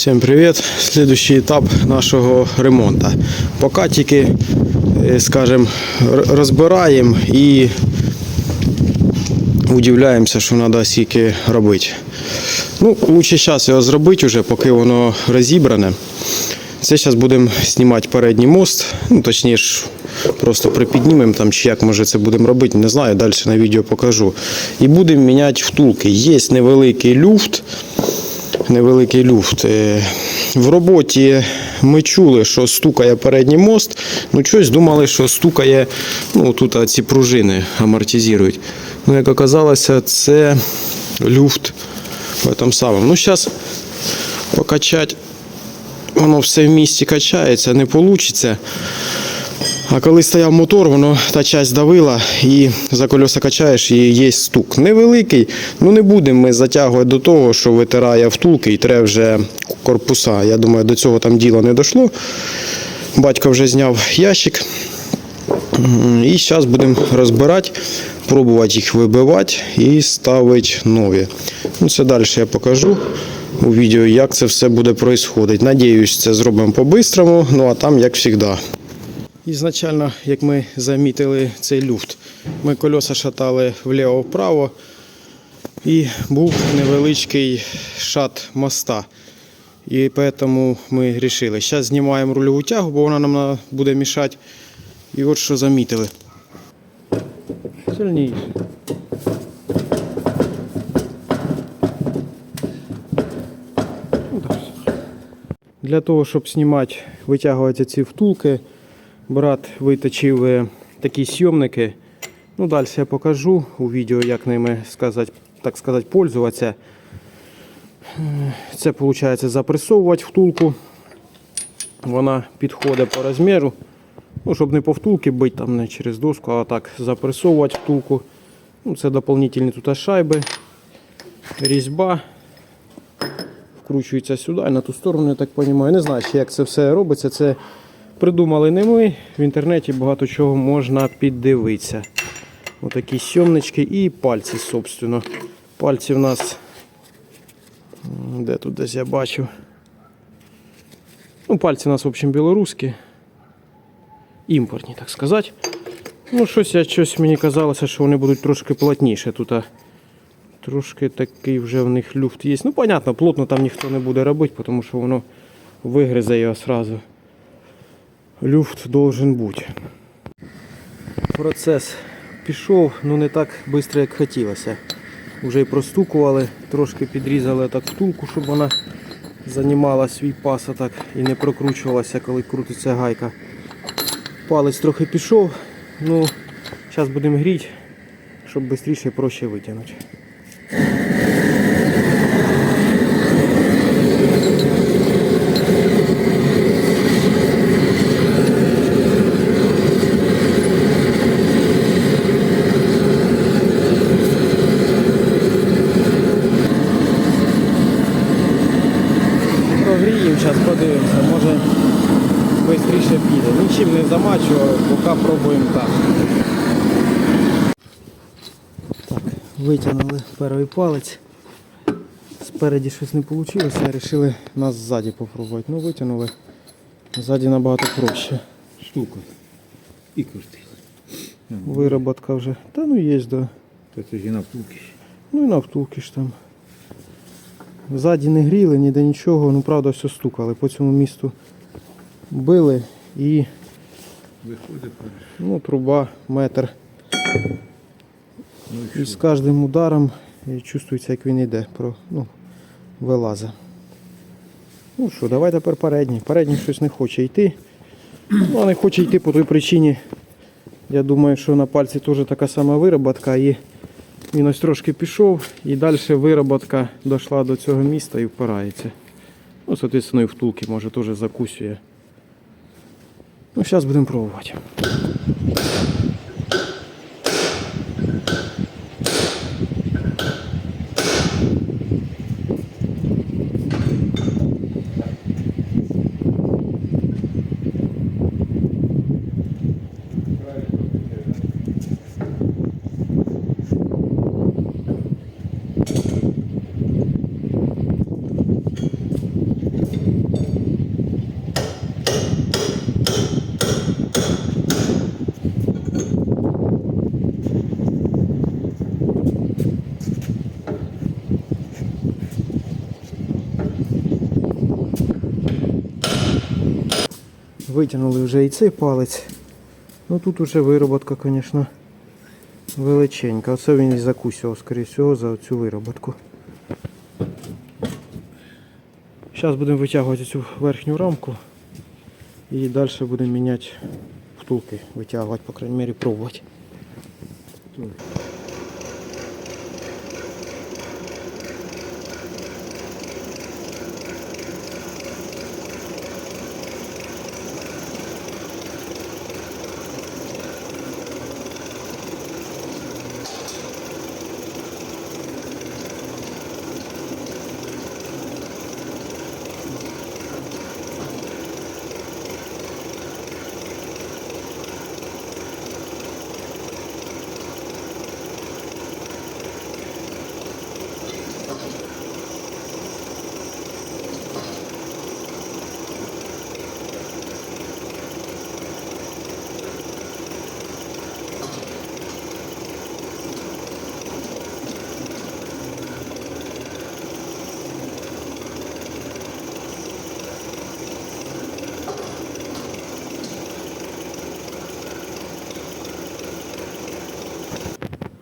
Всем привет! Следующий этап нашого ремонту. Поки тільки, е, скажем, р- розбираємо і удивляємося, що треба стільки робити. Ну, лучше зараз його зробити вже, поки воно розібране. Це зараз будемо знімати передній мост, ну точніше, просто припіднімемо там, чи як може це будемо робити, не знаю, далі на відео покажу. І будемо міняти втулки. Є невеликий люфт невеликий люфт. Е, В роботі ми чули, що стукає передній мост. Ну, щось думали, що стукає, ну тут ці пружини амортизують. Ну, як оказалося, це люфт в этом самому. Ну, зараз покачати, воно все в місті качається, не вийде. А коли стояв мотор, воно та часть давила і за колеса качаєш і є стук. Невеликий, ну не будемо ми затягувати до того, що витирає втулки і треба вже корпуса. Я думаю, до цього там діло не дійшло. Батько вже зняв ящик. І зараз будемо розбирати, пробувати їх вибивати і ставити нові. Ну, це далі я покажу у відео, як це все буде відбуватися. Надіюсь, це зробимо по-бистрому, ну а там як завжди. Ізначально, як ми замітили цей люфт, ми кольоса шатали вліво-вправо і був невеличкий шат моста. І тому ми вирішили. Зараз знімаємо рульову тягу, бо вона нам на- буде мішати. І от що замітили. Сильніше. Ну. Для того, щоб знімати, витягувати ці втулки, брат виточив е, такі сйомники. Ну, далі я покажу у відео, як ними сказати, так сказати, пользуватися. Е, Це виходить запресовувати втулку. Вона підходить по розміру. Ну, щоб не по втулки бити там не через доску, а так запресовувати втулку. Ну, це доповнительні тут шайби, різьба. Вкручується сюди і на ту сторону, я так розумію. Не знаю, як це все робиться. Це придумали не ми. В інтернеті багато чого можна піддивитися. Отакі сьомнички і пальці, собственно. Пальці в нас. Де тут десь я бачу. Ну, пальці у нас, в общем, білоруські. Імпортні, так сказати. Ну, щось, я, щось мені казалося, що вони будуть трошки плотніше. Тут трошки такий вже в них люфт є. Ну, понятно, плотно там ніхто не буде робити, тому що воно вигризе його сразу. Люфт должен бути. Процес пішов, ну не так швидко, як хотілося. Уже і простукували, трошки підрізали так втулку, щоб вона займала свій пас так і не прокручувалася, коли крутиться гайка. Палець трохи пішов. Ну, зараз будемо гріти, щоб швидше і проще витягнути. Прогріємо, зараз подивимося, може швидше піде. Нічим не замачував, поки пробуємо так. Так, витягнули перший палець. Спереді щось не вийшло, вирішили нас ззаді попробувати. Ну витягнули. Ззаді набагато проще. штука. І крутила. Вироботка вже. Та ну є, да. Та це ж і на втулки. Ну і на втулки ж там. Ззаді не гріли, ніде нічого, ну правда все стукали. По цьому місту били і ну, труба метр. Ну І з кожним ударом чувствується, як він йде, про, ну, вилазить. Ну що, давай тепер передній. Передній щось не хоче йти. Ну, а не хоче йти по той причині. Я думаю, що на пальці теж така сама вироботка. І він ось трошки пішов, і далі вироботка дійшла до цього міста і впирається. Ну, соответственно, і втулки може теж закусює. Ну, зараз будемо пробувати. Витягнули вже і цей палець. Ну тут уже вироботка, звісно, величенька. Оце він і закусював, скоріше всього, за цю вироботку. Зараз будемо витягувати цю верхню рамку і далі будемо міняти втулки, витягувати, по крайній мірі, пробувати.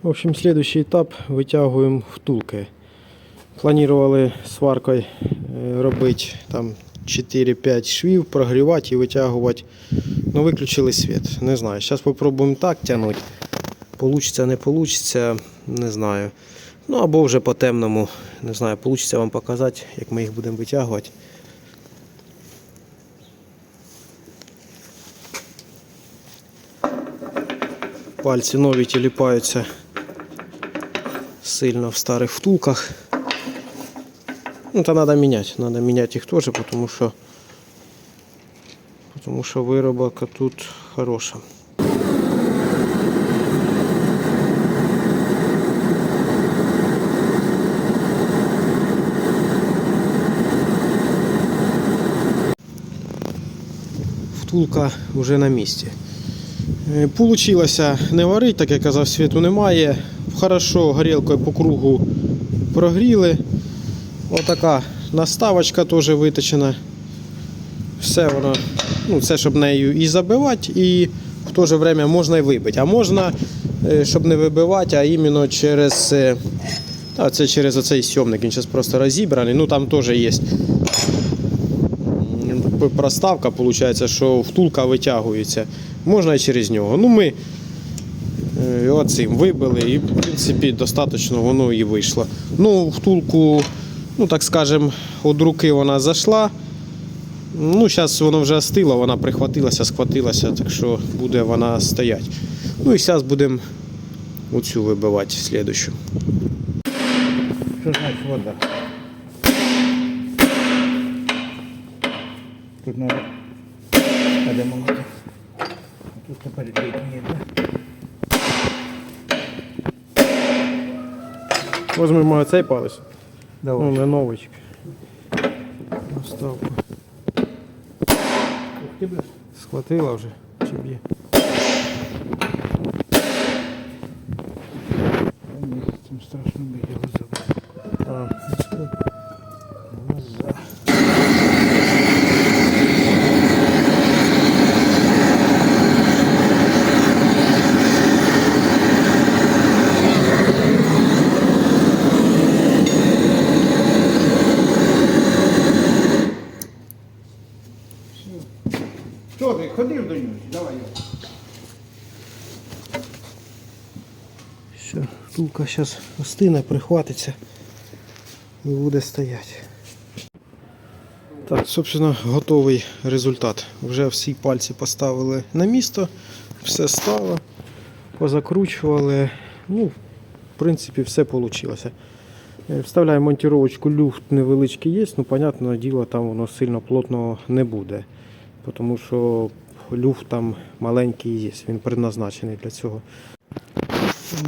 В общем, следующий этап витягуємо втулки. Планували сваркою е, робити там 4-5 швів, прогрівати і витягувати. Ну, виключили світ. Не знаю. Зараз спробуємо так тягнути. Получиться, не получиться, не знаю. Ну або вже по темному, не знаю, получиться вам показати, як ми їх будемо витягувати. Пальці нові тіліпаються сильно в старих втулках. Ну, то надо менять. Надо менять их тоже, потому что потому что выработка тут хорошая. Втулка вже на місці. Получилося не варить, так як казав, світу немає. Хорошо горілкою по кругу прогріли. Отака наставочка теж виточена. Все воно, ну це щоб нею і забивати, і в то же время можна і вибити. А можна, щоб не вибивати, а іменно через. е, А це через оцей сьомник, він зараз просто розібраний. Ну там теж є проставка, виходить, що втулка витягується. Можна і через нього. Ну ми оцим вибили і, в принципі, достатньо воно і вийшло. Ну, втулку, ну так скажем, від руки вона зайшла. Ну, зараз воно вже остило, вона прихватилася, схватилася, так що буде вона стояти. Ну і зараз будемо оцю вибивати слідущу. Що значить вода? Тут надо. Надо молотить. А Тут тепер літнє, да? Возьмемо цей палець. Давай. Ну, не новий. Наставку. Ух ти, бля. Схватила вже. Чи б'є? Та ні, Цим страшно би його забрати. А, Назад. Ти, ходив до нього? Давай його. Все, втулка зараз остине, прихватиться і буде стояти. Так, собственно, готовий результат. Вже всі пальці поставили на місто, все стало, позакручували. Ну, в принципі, все вийшло. Вставляємо монтировочку, люфт невеличкий є, ну, понятне діло, там воно сильно плотно не буде. Тому що люфт там маленький є, він предназначений для цього.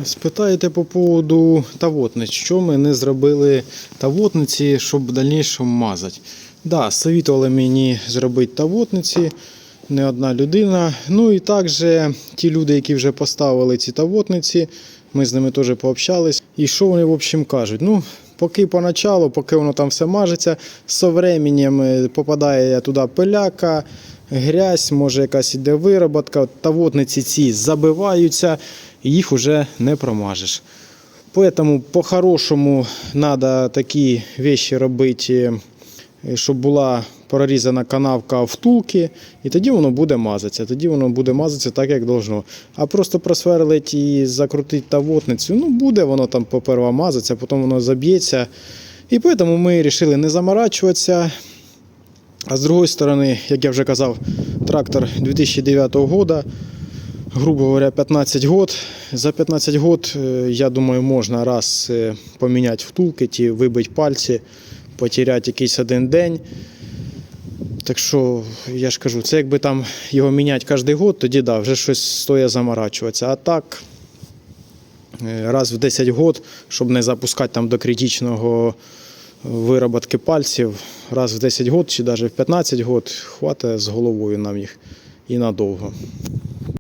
Спитаєте по поводу тавотниць, що ми не зробили тавотниці, щоб в дальнішому мазати. Да, совітували мені зробити тавотниці, не одна людина. Ну і також ті люди, які вже поставили ці тавотниці, ми з ними теж пообщались. І що вони в общем кажуть? Ну, Поки поначалу, поки воно там все мажеться, з временем е, попадає туди пиляка, грязь, може якась іде вироботка, тавотниці ці забиваються, їх вже не промажеш. Поэтому по-хорошому треба такі вещи робити, е, щоб була прорізана канавка втулки, і тоді воно буде мазатися. Тоді воно буде мазатися так, як должно. А просто просверлить і закрутити тавотницю, ну буде воно там поперва мазатися, потім воно заб'ється. І тому ми вирішили не заморачуватися. А з другої сторони, як я вже казав, трактор 2009 года, грубо говоря, 15 год. За 15 год, е, я думаю, можна раз е, поміняти втулки, ті вибити пальці, потеряти якийсь один день. Так що, я ж кажу, це якби там його міняти кожен год, тоді да, вже щось стоїть заморачуватися. А так, е, раз в 10 год, щоб не запускати там до критичного вироботки пальців, раз в 10 год чи навіть в 15 год, хватає з головою нам їх і надовго.